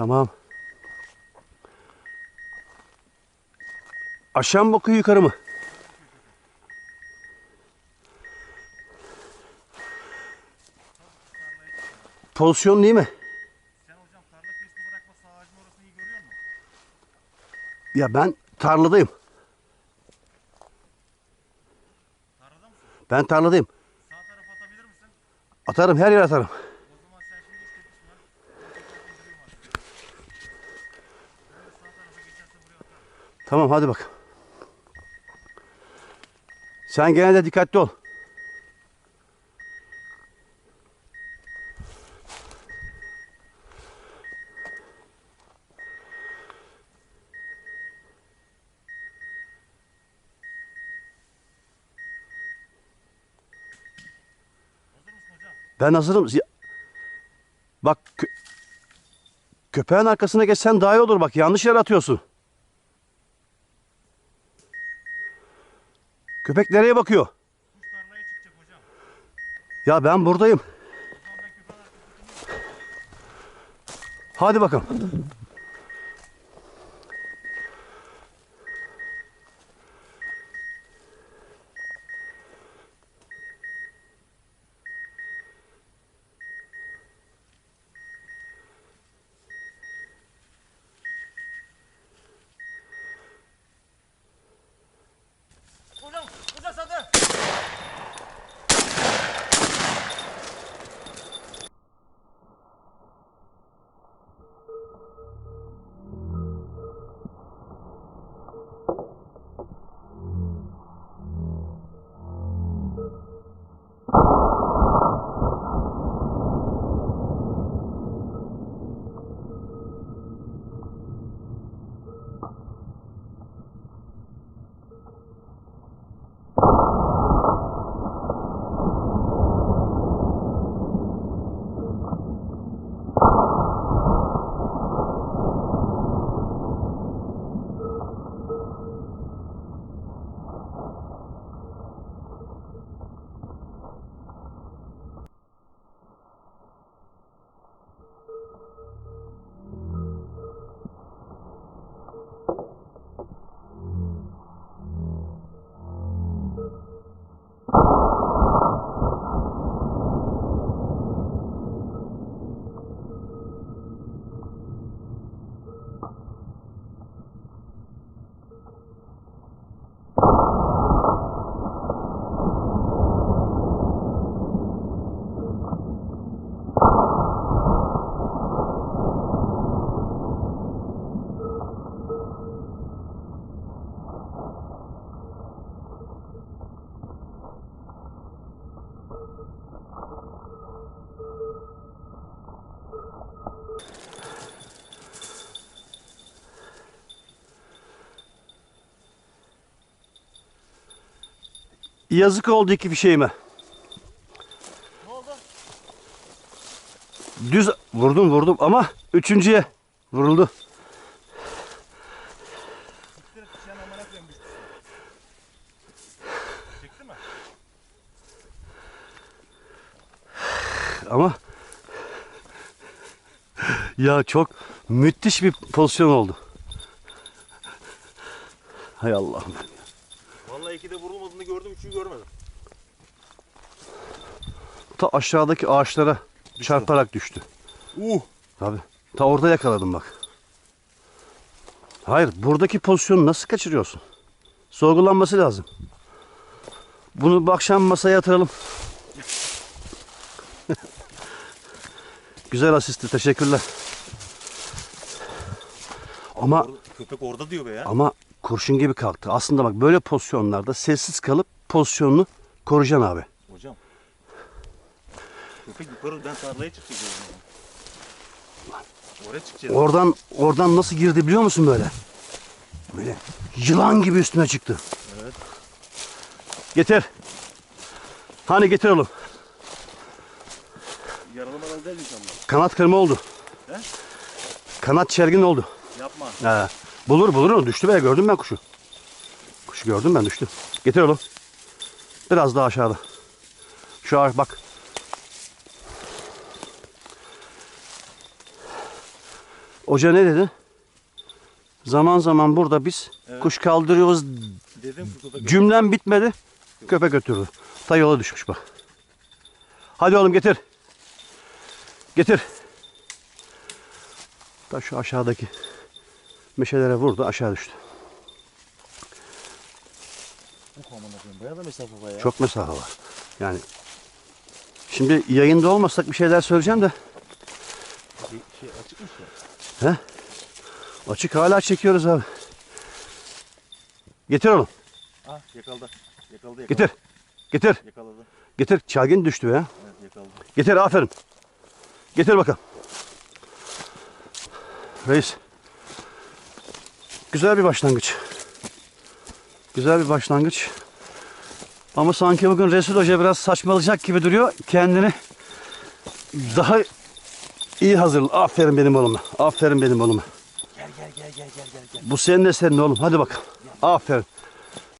Tamam. Aşağı mı bakıyor yukarı mı? Pozisyon değil mi? Sen hocam tarla kesti bırakma sağ ağacın orasını iyi görüyor musun? Ya ben tarladayım. Tarlada mısın? Ben tarladayım. Sağ tarafa atabilir misin? Atarım her yere atarım. O zaman sen şimdi işte pişman. Ben tekrar indiriyorum artık. Böyle sağ tarafa geçerse buraya atarım. Tamam hadi bak. Sen gene de dikkatli ol. Ben hazırım. Bak kö- köpeğin arkasına geçsen daha iyi olur bak. Yanlış yere atıyorsun. Köpek nereye bakıyor? Kuş çıkacak hocam. Ya ben buradayım. Hadi bakalım. Yazık oldu iki fişeğime. Ne oldu? Düz vurdum vurdum ama üçüncüye vuruldu. Ama ya çok müthiş bir pozisyon oldu. Hay Allah'ım. Vallahi iki de vurulmadığını gördüm, üçüncü görmedim. Ta aşağıdaki ağaçlara çarparak düştü. Uh! Tabii. Ta orada yakaladım bak. Hayır, buradaki pozisyonu nasıl kaçırıyorsun? Sorgulanması lazım. Bunu bu akşam masaya yatıralım. Güzel asisti, teşekkürler. Ama Köpek orada diyor be ya. ama kurşun gibi kalktı. Aslında bak böyle pozisyonlarda sessiz kalıp pozisyonunu koruyacaksın abi. Hocam. Köpek yukarı ben tarlaya zaman. Oraya çıkacağız. Oradan oradan nasıl girdi biliyor musun böyle? Böyle yılan gibi üstüne çıktı. Evet. Getir. Hani getir oğlum. Yaralamadan değil inşallah. Kanat kırma oldu. He? Kanat çergin oldu. Yapma. He. Bulur bulur o düştü be gördüm ben kuşu. Kuşu gördüm ben düştü. Getir oğlum. Biraz daha aşağıda. Şu ağaç bak. Hoca ne dedi? Zaman zaman burada biz Evet. kuş kaldırıyoruz Dedim Cümlem bitmedi. Köpek götürdü. Ta yola düşmüş bak. Hadi oğlum getir. Getir. Ta şu aşağıdaki meşelere vurdu aşağı düştü. Bu amına koyayım. Bayağı da mesafe var ya. Çok mesafe var. Yani şimdi yayında olmasak bir şeyler söyleyeceğim de Şey, şey açıkmış ya. açık hala çekiyoruz abi. Getir oğlum. Ah yakaladı. Yakaladı yakaladı. Getir. Getir. Yakaladı. Getir. Çelgin düştü ya. Evet yakaladı. Getir aferin. Getir bakalım. Reis. Güzel bir başlangıç. Güzel bir başlangıç. Ama sanki bugün Resul Hoca biraz saçmalayacak gibi duruyor. Kendini daha iyi hazır. Aferin benim oğluma. Aferin benim oğluma. Gel gel gel gel gel gel gel. Bu senin de senin oğlum. Hadi bakalım. Aferin.